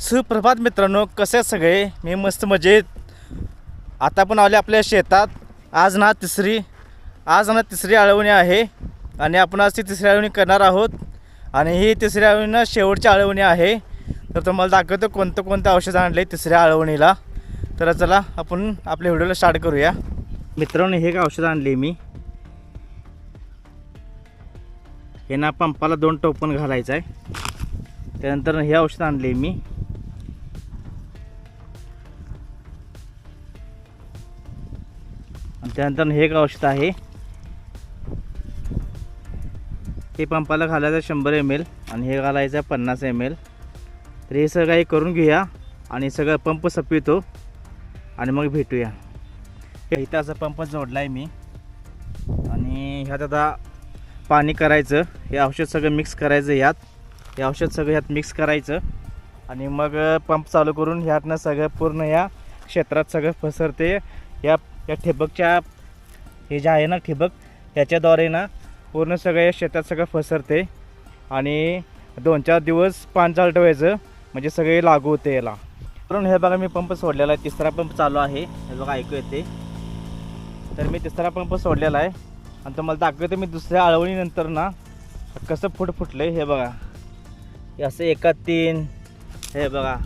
सुप्रभात मित्रांनो कसे सगळे? मी मस्त मजेत. आता पण आले आपल्या शेतात. आज ना तिसरी आज ना तिसरी आळवणी आहे आणि आपण आज ती तिसरी आळवणी करणार आहोत. आणि ही तिसरी आळवणी ना शेवटची आळवणी आहे. तर तुम्हाला दाखवतो कोणतं कोणतं औषध आणलं आहे तिसऱ्या आळवणीला. तर चला आपण आपल्या व्हिडिओला स्टार्ट करूया. मित्रांनो हे का औषध आणले मी. हे ना पंपाला दोन टोपण घालायचं आहे त्यानंतर हे औषध आणले मी. आणि त्यानंतर हे एक औषध आहे. हे पंपाला घालायचं शंभर एम एल आणि हे घालायचं पन्नास एम एल तर हे सगळं काही करून घेऊया आणि सगळं पंप सपितो आणि मग भेटूया. इथं असं पंप जोडला आहे मी. आणि ह्यात आता पाणी करायचं. हे औषध सगळं मिक्स करायचं ह्यात. हे औषध सगळं ह्यात मिक्स करायचं. आणि मग पंप चालू करून ह्यातनं सगळं पूर्ण या क्षेत्रात सगळं पसरते. या या ठिबकच्या हे जे आहे ना ठिबक त्याच्याद्वारे ना पूर्ण सगळं या शेतात सगळं पसरते आणि दोन चार दिवस पाणी चालटवायचं म्हणजे सगळे लागू होते याला. म्हणून हे बघा मी पंप सोडलेला आहे तिसरा पंप चालू आहे. हे बघा ऐकू येते. तर मी तिसरा पंप सोडलेला आहे. आणि तुम्हाला दाखवते मी दुसऱ्या आळवणीनंतर ना कसं फुट फुटलं हे बघा. हे असं एका तीन हे बघा.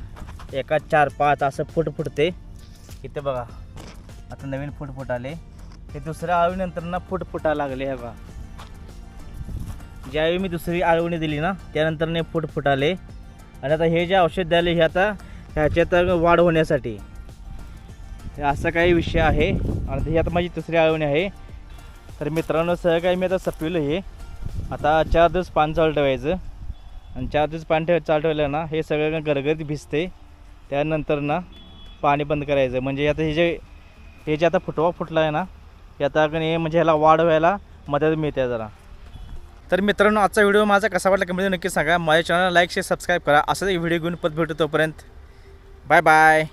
एका चार पाच असं फुट फुटते. इथे बघा. आता नवीन फुट फुटाले. हे दुसऱ्या आळवणीनंतर ना फुट फुटायला लागले हे बघा. ज्यावेळी मी दुसरी आळवणी दिली ना त्यानंतर फुट फुटाले. आणि आता हे जे औषध द्याले हे आता ह्याच्यात वाढ होण्यासाठी. असा काही विषय आहे. आणि ही आता माझी तिसरी आळवणी आहे. तर मित्रांनो सह काही मी आता सपविलं हे. आता चार दिवस पाणी चालू ठेवायचं आणि चार दिवस पाणी ठेव चालू ठेवलं ना हे सगळं गरगरीत भिजते. त्यानंतर ना पाणी बंद करायचं. म्हणजे आता हे जे हे जे आता फुटवा फुटला आहे ना हे आता का म्हणजे ह्याला वाढ व्हायला मदत मिळते जरा. तर मित्रांनो आजचा व्हिडिओ माझा कसा वाटला कमेंट नक्की सांगा. माझ्या चॅनलला लाईक शेअर सबस्क्राईब करा. असंच एक व्हिडिओ घेऊन परत भेटू तोपर्यंत. Bye bye